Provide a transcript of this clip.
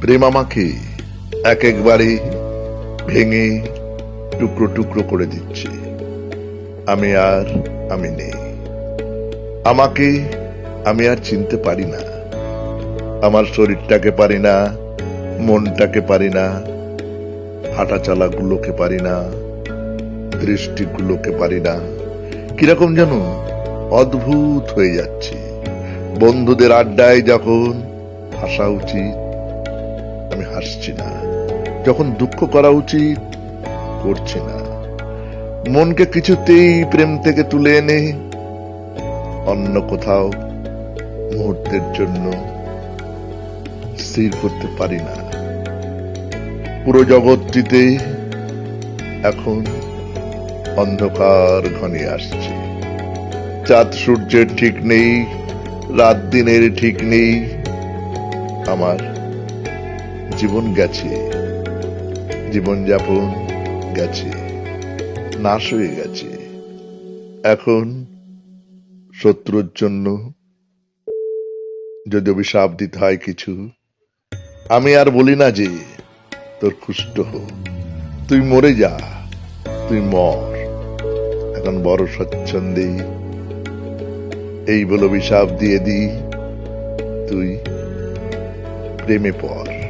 প্রেম আমাকে এক একবারে ভেঙে টুকরো টুকরো করে দিচ্ছে। আমি আর আমি নেই। আমাকে আমি আর চিনতে পারি না। আমার শরীরটাকে পারি না, মনটাকে পারি না হাঁটা চালাগুলোকে পারি না, দৃষ্টিগুলোকে পারি না। কীরকম যেন অদ্ভুত হয়ে যাচ্ছে। বন্ধুদের আড্ডায় যখন হাসা উচিত আমি হাসছি না। যখন দুঃখ করা উচিত, করছি না। মনকে কিছুতেই প্রেম থেকে তুলে এনে অন্য কোথাও মুহূর্তের জন্য স্থির করতে পারি না। পুরো জগৎটিতে এখন অন্ধকার ঘনিয়ে আসছে। চাঁদ সূর্যের ঠিক নেই, রাত দিনের ঠিক নেই, আমার জীবন গেছে। জীবনযাপন গেছে। নাশ হয়ে গেছে। এখন শত্রুর জন্য যদি অভিশাপ দিতে হয় কিছু, আমি আর বলি না যে তোর কুষ্ঠ তুই মরে যা, তুই মর। এখন বড় স্বচ্ছন্দে এই বলে অভিশাপ দিয়ে দি তুই প্রেমে পড়।